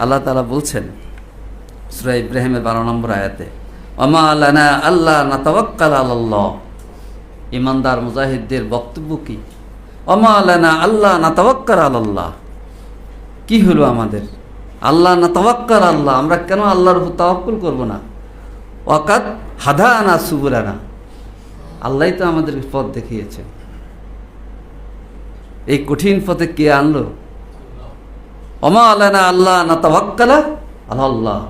আল্লাহ তালা বলছেন সুরা ইব্রাহিমের বারো নম্বর আয়াতে অমা আল্লানা আল্লাহ না তওয়াক্কাল আল্লাহ ইমানদার মুজাহিদদের বক্তব্য কি? অমা আল্লানা আল্লাহ না তওয়াক্কাল আল্লাহ কি হলো আমাদের? আল্লাহ না তওয়াক্কাল আল্লাহ। আমরা কেন আল্লাহর তাওয়াক্কুল করব না? ওয়াকাত হাদা আনা সুবুলানা। আল্লাহ তো আমাদের পথ দেখিয়েছে এই কঠিন পথে কে আনলো? অমা আলানা আল্লাহ না তাওয়াক্কালা আল্লাহ।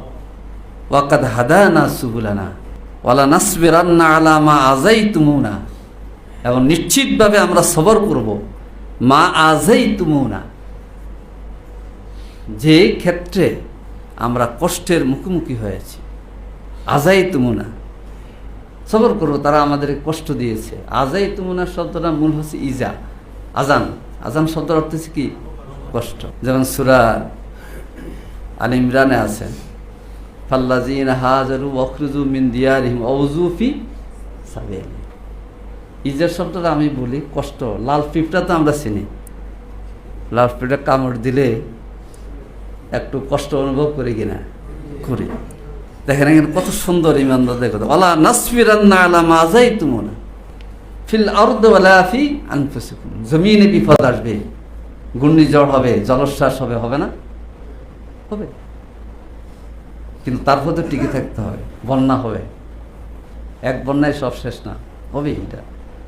ওয়াকাদ হাদানা সুবুলানা। ওয়ালা নাসবিরান্না আলা মা আজাই তুমুনা এবং নিশ্চিতভাবে আমরা সবর করব, মা আজাই তুমুনা যে ক্ষেত্রে আমরা কষ্টের মুখোমুখি হয়েছি আজাই তুমুনা সবর করব, তারা আমাদের কষ্ট দিয়েছে। আজাই তুমুনা শব্দটা মূল হচ্ছে ইজা আজান আজান শব্দের অর্থ হচ্ছে কি? কষ্ট। যেমন সুরা আল ইমরানে আছে অখরুজু ইজার শব্দটা আমি বলি কষ্ট, লাল পিপটা তো আমরা চিনি। লাল পিপটা কামড় দিলে একটু কষ্ট অনুভব করি কিনা করি। দেখেন এখানে কত সুন্দর ইমানদার দেখো আলা নাসফিরান্না ফিল আরদ ওয়ালা জমিনে বিপদ আসবে। ঘূর্ণিঝড় হবে, জলোচ্ছ্বাস হবে হবে না? হবে। কিন্তু তারপর তো টিকে থাকতে হবে, বন্যা হবে। এক বন্যায় সব শেষ না, হবে এটা।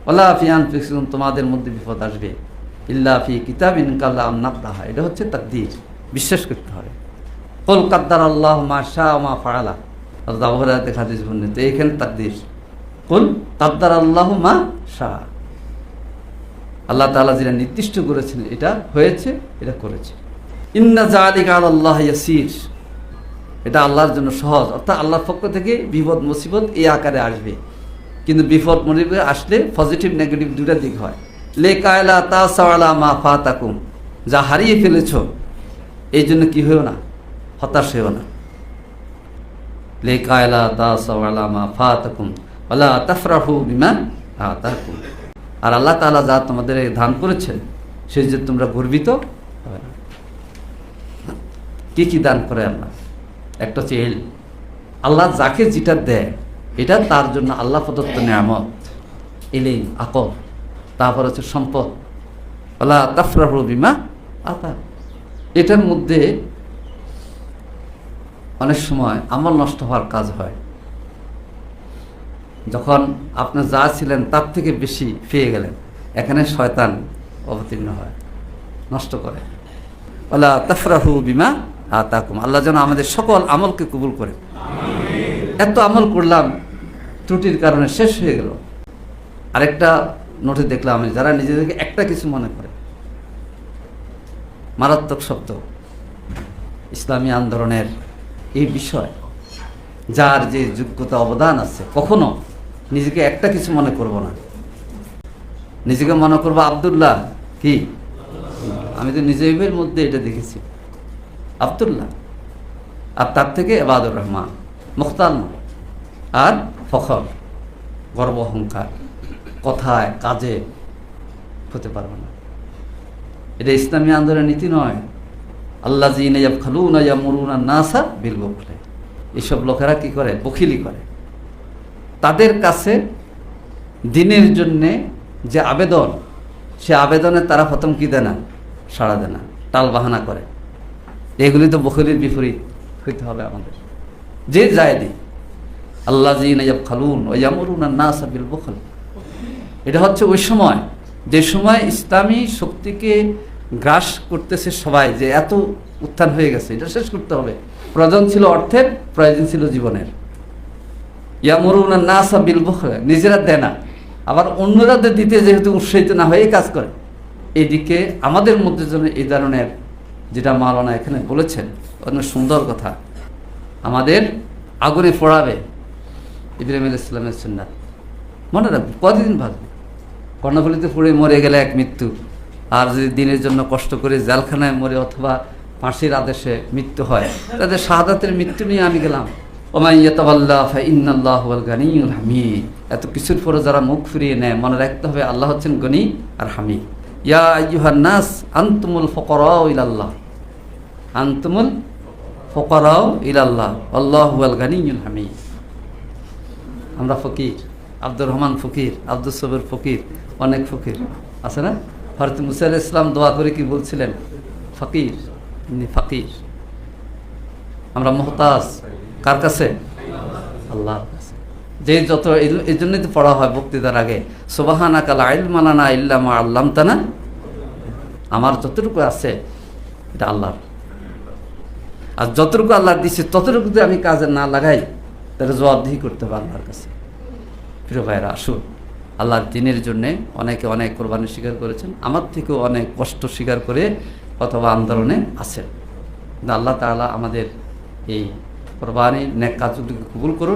ওলা ফি আনফুসিকুম, তোমাদের মধ্যে বিপদ আসবে। ইল্লা ফি কিতাবিন কাল্লা নাবদাহা, এটা হচ্ছে তাকদীর, বিশ্বাস করতে হবে। কল কাদ্দার আল্লাহ মা শাহ মা ফাড়ালা দাবরাতে হাদিস বর্ণিত, এইখানে তাকদীর। কুল কাদ্দার আল্লাহ মা শাহ আল্লাহ তাআলা যেটা নির্দিষ্ট করেছেন, এটা হয়েছে, এটা করেছে। ইন্না জালিকা আল্লাহ ইয়াসির। এটা আল্লাহর জন্য সহজ। অর্থাৎ আল্লাহর পক্ষ থেকে বিপদ, মুসিবত এই আকারে আসবে। কিন্তু বিপদ, মুসিবত আসলে পজিটিভ, নেগেটিভ দুটা দিক হয়। লে কায়লা তা সাওয়ালা মা ফা তাকুম যা হারিয়ে ফেলেছ, এই জন্য কি হয়েও না? হতাশ হয়েও না। লে কায়লা তা সাওয়ালা মা ফা তাকুম আল্লাহ তাফরাহু বিমা আতাকুম। আর আল্লাহ তাআলা যা তোমাদের দান করেছেন সেই যে তোমরা গর্বিত হবে না। কি কি দান করে আল্লাহ? একটা হচ্ছে এল আল্লাহ যাকে যেটা দেয়, এটা তার জন্য আল্লাহ প্রদত্ত নিয়ামত। এলেই আকল। তারপর হচ্ছে সম্পদ। আল্লাহ তাফরাহুল বিমা আতা। এটার মধ্যে অনেক সময় আমল নষ্ট হওয়ার কাজ হয়। যখন আপনি যা ছিলেন তার থেকে বেশি পেয়ে গেলেন, এখানে শয়তান অবতীর্ণ হয়, নষ্ট করে। আল্লাহ তাফরাহু বিমা আতাকুম, আল্লাহ যেন আমাদের সকল আমলকে কবুল করে। এত আমল করলাম, ত্রুটির কারণে শেষ হয়ে গেল। আরেকটা নোটে দেখলাম আমি, যারা নিজেদেরকে একটা কিছু মনে করে। মারাত্মক শব্দ। ইসলামী আন্দোলনের এই বিষয়, যার যে যোগ্যতা অবদান আছে, কখনো নিজেকে একটা কিছু মনে করব না। নিজেকে মনে করব আবদুল্লাহ, কি? আমি তো নিজের মধ্যে এটা দেখেছি। আবদুল্লাহ। আর তার থেকে এবাদুর রহমান, মুখতার আর ফখর, গর্ব, অহংকার। কথায়, কাজে হতে পারবে না। এটা ইসলামী আন্দোলনের নীতি নয়। আল্লাহ জিন খালুন নাসা বিল বকলে। এইসব লোকেরা কি করে? বকিলি করে। তাদের কাছে দিনের জন্যে যে আবেদন, সে আবেদনে তারা প্রথম কি দেয় না? সাড়া দেয় না, টাল বাহানা করে। এগুলি তো বকিলির বিপরীত হইতে হবে আমাদের। যে যায় দি আল্লাহ খালুন ওয়ামরুন নাসা বিল বখল। এটা হচ্ছে ওই সময়, যে সময় ইসলামী শক্তিকে গ্রাস করতেছে সবাই, যে এত উত্থান হয়ে গেছে। এটা শেষ করতে হবে। প্রয়োজন ছিল অর্থের, প্রয়োজন ছিল জীবনের। ইয়ামরুনা নাসা বিল বখলে নিজেরা দেয় না। আবার অন্যরাদের দিতে যেহেতু উৎসাহিত না হয়ে কাজ করে। এদিকে আমাদের মধ্যে যেন এই ধরনের যেটা মালানা এখানে বলেছেন অনেক সুন্দর কথা। আমাদের আগুনে পড়াবে ইব্রাহিম ইসলামের সুন্নাত। মনে রাখবে কতদিন ভাববে কর্ণফলিতে পড়ে মরে গেলে এক মৃত্যু। আর যদি দিনের জন্য কষ্ট করে জেলখানায় মরে অথবা ফাঁসির আদেশে মৃত্যু হয় তাদের শাহাদাতের মৃত্যু নিয়ে আমি গেলাম। হামিদ। এত কিছুর পরে যারা মুখ ফিরিয়ে নেয়, মনে রাখতে হবে আল্লাহ হচ্ছেন গনি আর হামিদ। ইয়া নাস, আনতুমুল ফকরাউ ইলাল্লাহ। আনতুমুল ফকরাও ইলাল্লাহ। আল্লাহ গানিউল হামিদ। আমরা ফকির, আব্দুর রহমান ফকির আব্দুল সবির ফকির, অনেক ফকির। আছে না? হরত মুসাইল ইসলাম দোয়া করে কি বলছিলেন? ফকির ফকির। আমরা মোহতাজ। কার কাছে? আল্লাহর কাছে। যে যত এই- জন্যই তো পড়া হয় বক্তৃতার আগে সোবাহানা কালা আইল মানানা ইল্লামা আল্লাম তানা আমার যতটুকু আছে, এটা আল্লাহর। আর যতটুকু আল্লাহ দিচ্ছে ততটুকু যদি আমি কাজে না লাগাই, তাহলে জবাবদিহি করতে হবে আল্লাহর কাছে। প্রিয় ভাইরা আসুন। আল্লাহর দিনের জন্যে অনেকে অনেক কোরবানি স্বীকার করেছেন, আমার থেকেও অনেক কষ্ট স্বীকার করে অথবা আন্দোলনে আছেন। আল্লাহ তাআলা আমাদের এই কোরবানি নেক কাজগুলিকে কবুল করুন।